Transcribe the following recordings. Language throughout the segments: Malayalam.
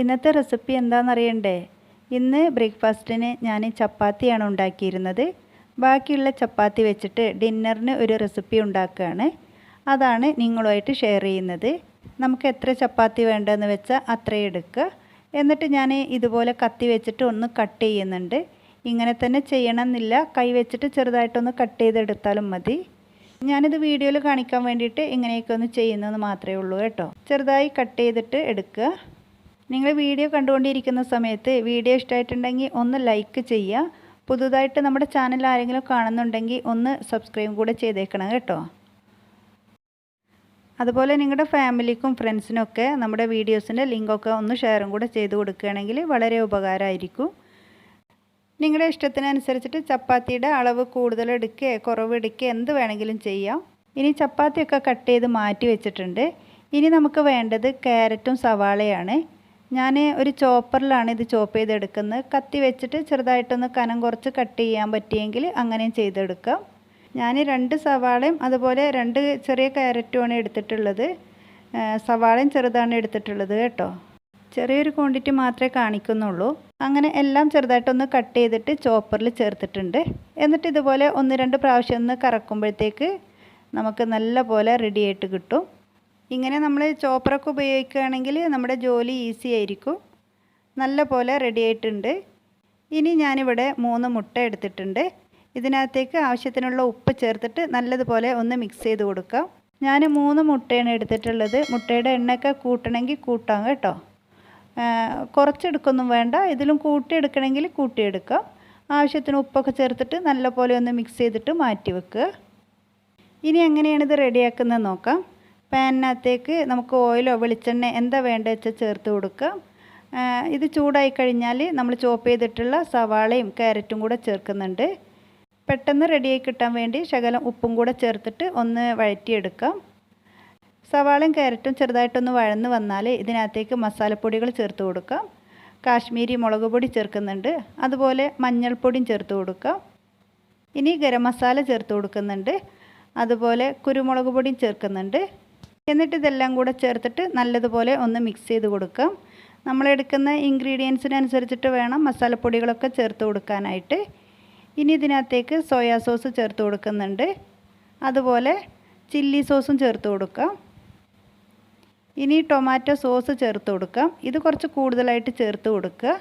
ഇന്നത്തെ റെസിപ്പി എന്താണെന്നറിയണ്ടേ? ഇന്ന് ബ്രേക്ക്ഫാസ്റ്റിന് ഞാൻ ചപ്പാത്തിയാണ് ഉണ്ടാക്കിയിരുന്നത്. ബാക്കിയുള്ള ചപ്പാത്തി വെച്ചിട്ട് ഡിന്നറിന് ഒരു റെസിപ്പി ഉണ്ടാക്കുകയാണ്. അതാണ് നിങ്ങളുമായിട്ട് ഷെയർ ചെയ്യുന്നത്. നമുക്ക് എത്ര ചപ്പാത്തി വേണ്ടതെന്ന് വെച്ചാൽ അത്രയും എടുക്കുക. എന്നിട്ട് ഞാൻ ഇതുപോലെ കത്തി വെച്ചിട്ട് ഒന്ന് കട്ട് ചെയ്യുന്നുണ്ട്. ഇങ്ങനെ തന്നെ ചെയ്യണമെന്നില്ല. കൈ വെച്ചിട്ട് ചെറുതായിട്ടൊന്ന് കട്ട് ചെയ്തെടുത്താലും മതി. ഞാനിത് വീഡിയോയിൽ കാണിക്കാൻ വേണ്ടിയിട്ട് ഇങ്ങനെയൊക്കെ ഒന്ന് ചെയ്യുന്നതെന്ന് മാത്രമേ ഉള്ളൂ കേട്ടോ. ചെറുതായി കട്ട് ചെയ്തിട്ട് എടുക്കുക. നിങ്ങൾ വീഡിയോ കണ്ടുകൊണ്ടിരിക്കുന്ന സമയത്ത് വീഡിയോ ഇഷ്ടമായിട്ടുണ്ടെങ്കിൽ ഒന്ന് ലൈക്ക് ചെയ്യുക. പുതുതായിട്ട് നമ്മുടെ ചാനൽ ആരെങ്കിലും കാണുന്നുണ്ടെങ്കിൽ ഒന്ന് സബ്സ്ക്രൈബ് കൂടെ ചെയ്തേക്കണം കേട്ടോ. അതുപോലെ നിങ്ങളുടെ ഫാമിലിക്കും ഫ്രണ്ട്സിനൊക്കെ നമ്മുടെ വീഡിയോസിന്റെ ലിങ്കൊക്കെ ഒന്ന് ഷെയറും കൂടെ ചെയ്ത് കൊടുക്കുകയാണെങ്കിൽ വളരെ ഉപകാരമായിരിക്കും. നിങ്ങളുടെ ഇഷ്ടത്തിനനുസരിച്ചിട്ട് ചപ്പാത്തിയുടെ അളവ് കൂടുതൽ എടുക്കുക കുറവ് എടുക്കുക എന്ത് വേണമെങ്കിലും ചെയ്യാം. ഇനി ചപ്പാത്തിയൊക്കെ കട്ട് ചെയ്ത് മാറ്റി വെച്ചിട്ടുണ്ട്. ഇനി നമുക്ക് വേണ്ടത് ക്യാരറ്റും സവാളയാണ്. ഞാൻ ഒരു ചോപ്പറിലാണ് ഇത് ചോപ്പ് ചെയ്തെടുക്കുന്നത്. കത്തി വെച്ചിട്ട് ചെറുതായിട്ടൊന്ന് കനം കുറച്ച് കട്ട് ചെയ്യാൻ പറ്റിയെങ്കിൽ അങ്ങനെയും ചെയ്തെടുക്കാം. ഞാൻ രണ്ട് സവാളയും അതുപോലെ രണ്ട് ചെറിയ ക്യാരറ്റുമാണ് എടുത്തിട്ടുള്ളത്. സവാളയും ചെറുതാണ് എടുത്തിട്ടുള്ളത് കേട്ടോ. ചെറിയൊരു ക്വാണ്ടിറ്റി മാത്രമേ കാണിക്കുന്നുള്ളൂ. അങ്ങനെ എല്ലാം ചെറുതായിട്ടൊന്ന് കട്ട് ചെയ്തിട്ട് ചോപ്പറിൽ ചേർത്തിട്ടുണ്ട്. എന്നിട്ട് ഇതുപോലെ ഒന്ന് രണ്ട് പ്രാവശ്യം ഒന്ന് കറക്കുമ്പോഴത്തേക്ക് നമുക്ക് നല്ല പോലെ റെഡി ആയിട്ട് കിട്ടും. ഇങ്ങനെ നമ്മൾ ചോപ്പറൊക്കെ ഉപയോഗിക്കുകയാണെങ്കിൽ നമ്മുടെ ജോലി ഈസി ആയിരിക്കും. നല്ല പോലെ റെഡി ആയിട്ടുണ്ട്. ഇനി ഞാനിവിടെ മൂന്ന് മുട്ട എടുത്തിട്ടുണ്ട്. ഇതിനകത്തേക്ക് ആവശ്യത്തിനുള്ള ഉപ്പ് ചേർത്തിട്ട് നല്ലതുപോലെ ഒന്ന് മിക്സ് ചെയ്ത് കൊടുക്കാം. ഞാൻ മൂന്ന് മുട്ടയാണ് എടുത്തിട്ടുള്ളത്. മുട്ടയുടെ എണ്ണയൊക്കെ കൂട്ടണമെങ്കിൽ കൂട്ടാം കേട്ടോ. കുറച്ചെടുക്കൊന്നും വേണ്ട. ഇതിലും കൂട്ടിയെടുക്കണമെങ്കിൽ കൂട്ടിയെടുക്കാം. ആവശ്യത്തിന് ഉപ്പൊക്കെ ചേർത്തിട്ട് നല്ലപോലെ ഒന്ന് മിക്സ് ചെയ്തിട്ട് മാറ്റി വെക്കുക. ഇനി എങ്ങനെയാണിത് റെഡിയാക്കുന്നത് നോക്കാം. പാനിനകത്തേക്ക് നമുക്ക് ഓയിലോ വെളിച്ചെണ്ണ എന്താ വേണ്ടത് വെച്ചാൽ ചേർത്ത് കൊടുക്കാം ഇത് ചൂടായി കഴിഞ്ഞാൽ നമ്മൾ ചോപ്പ് ചെയ്തിട്ടുള്ള സവാളയും ക്യാരറ്റും കൂടെ ചേർക്കുന്നുണ്ട്. പെട്ടെന്ന് റെഡിയായി കിട്ടാൻ വേണ്ടി ശകലം ഉപ്പും കൂടെ ചേർത്തിട്ട് ഒന്ന് വഴറ്റിയെടുക്കാം. സവാളയും ക്യാരറ്റും ചെറുതായിട്ടൊന്ന് വഴന്ന് വന്നാൽ ഇതിനകത്തേക്ക് മസാലപ്പൊടികൾ ചേർത്ത് കൊടുക്കാം. കാശ്മീരി മുളക് പൊടി ചേർക്കുന്നുണ്ട്. അതുപോലെ മഞ്ഞൾപ്പൊടിയും ചേർത്ത് കൊടുക്കാം. ഇനി ഗരം മസാല ചേർത്ത് കൊടുക്കുന്നുണ്ട്. അതുപോലെ കുരുമുളക് പൊടിയും ചേർക്കുന്നുണ്ട്. എന്നിട്ട് ഇതെല്ലാം കൂടെ ചേർത്തിട്ട് നല്ലതുപോലെ ഒന്ന് മിക്സ് ചെയ്ത് കൊടുക്കാം. നമ്മളെടുക്കുന്ന ഇൻഗ്രീഡിയൻസിനനുസരിച്ചിട്ട് വേണം മസാലപ്പൊടികളൊക്കെ ചേർത്ത് കൊടുക്കാനായിട്ട്. ഇനി ഇതിനകത്തേക്ക് സോയാ സോസ് ചേർത്ത് കൊടുക്കുന്നുണ്ട്. അതുപോലെ ചില്ലി സോസും ചേർത്ത് കൊടുക്കാം. ഇനി ടൊമാറ്റോ സോസ് ചേർത്ത് കൊടുക്കാം. ഇത് കുറച്ച് കൂടുതലായിട്ട് ചേർത്ത് കൊടുക്കുക.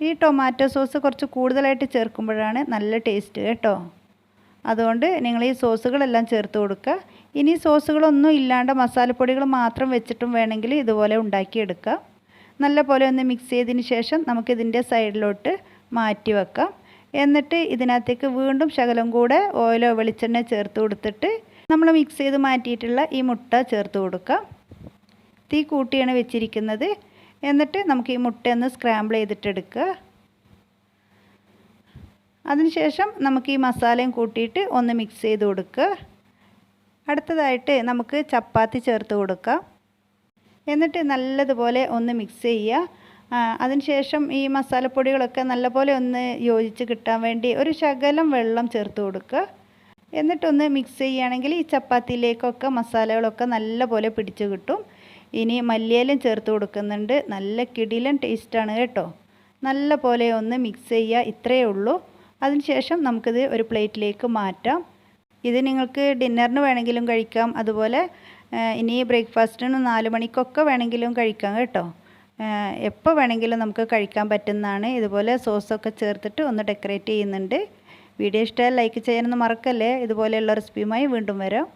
ഈ ടൊമാറ്റോ സോസ് കുറച്ച് കൂടുതലായിട്ട് ചേർക്കുമ്പോഴാണ് നല്ല ടേസ്റ്റ് കേട്ടോ. അതുകൊണ്ട് നിങ്ങൾ ഈ സോസുകളെല്ലാം ചേർത്ത് കൊടുക്കുക. ഇനി സോസുകളൊന്നും ഇല്ലാണ്ട് മസാലപ്പൊടികൾ മാത്രം വെച്ചിട്ടും വേണമെങ്കിൽ ഇതുപോലെ ഉണ്ടാക്കിയെടുക്കാം. നല്ല പോലെ ഒന്ന് മിക്സ് ചെയ്തതിന് ശേഷം നമുക്കിതിന്റെ സൈഡിലോട്ട് മാറ്റി വെക്കാം. എന്നിട്ട് ഇതിനകത്തേക്ക് വീണ്ടും ശകലം കൂടെ ഓയിലോ വെളിച്ചെണ്ണ ചേർത്ത് കൊടുത്തിട്ട് നമ്മൾ മിക്സ് ചെയ്ത് മാറ്റിയിട്ടുള്ള ഈ മുട്ട ചേർത്ത് കൊടുക്കാം. തീ കൂട്ടിയാണ് വെച്ചിരിക്കുന്നത്. എന്നിട്ട് നമുക്ക് ഈ മുട്ട ഒന്ന് സ്ക്രാമ്പിൾ ചെയ്തിട്ടെടുക്കുക. അതിനുശേഷം നമുക്ക് ഈ മസാലയും കൂട്ടിയിട്ട് ഒന്ന് മിക്സ് ചെയ്ത് കൊടുക്കുക. അടുത്തതായിട്ട് നമുക്ക് ചപ്പാത്തി ചേർത്ത് കൊടുക്കാം എന്നിട്ട് നല്ലതുപോലെ ഒന്ന് മിക്സ് ചെയ്യുക. അതിനുശേഷം ഈ മസാലപ്പൊടികളൊക്കെ നല്ലപോലെ ഒന്ന് യോജിച്ച് കിട്ടാൻ വേണ്ടി ഒരു ശകലം വെള്ളം ചേർത്ത് കൊടുക്കുക. എന്നിട്ടൊന്ന് മിക്സ് ചെയ്യുകയാണെങ്കിൽ ഈ ചപ്പാത്തിയിലേക്കൊക്കെ മസാലകളൊക്കെ നല്ലപോലെ പിടിച്ചു കിട്ടും. ഇനി മല്ലിയിലും ചേർത്ത് കൊടുക്കുന്നുണ്ട്. നല്ല കിടിലൻ ടേസ്റ്റാണ് കേട്ടോ. നല്ല പോലെ ഒന്ന് മിക്സ് ചെയ്യുക. ഇത്രയേ ഉള്ളൂ. അതിനുശേഷം നമുക്കിത് ഒരു പ്ലേറ്റിലേക്ക് മാറ്റാം. ഇത് നിങ്ങൾക്ക് ഡിന്നറിന് വേണമെങ്കിലും കഴിക്കാം. അതുപോലെ ഇനി ബ്രേക്ക്ഫാസ്റ്റിന് നാല് മണിക്കൊക്കെ വേണമെങ്കിലും കഴിക്കാം കേട്ടോ. എപ്പോൾ വേണമെങ്കിലും നമുക്ക് കഴിക്കാൻ പറ്റുന്നതാണ്. ഇതുപോലെ സോസൊക്കെ ചേർത്തിട്ട് ഒന്ന് ഡെക്കറേറ്റ് ചെയ്യുന്നുണ്ട്. വീഡിയോ ഇഷ്ടമായി ലൈക്ക് ചെയ്യാനൊന്നും മറക്കല്ലേ? ഇതുപോലെയുള്ള റെസിപ്പിയുമായി വീണ്ടും വരാം.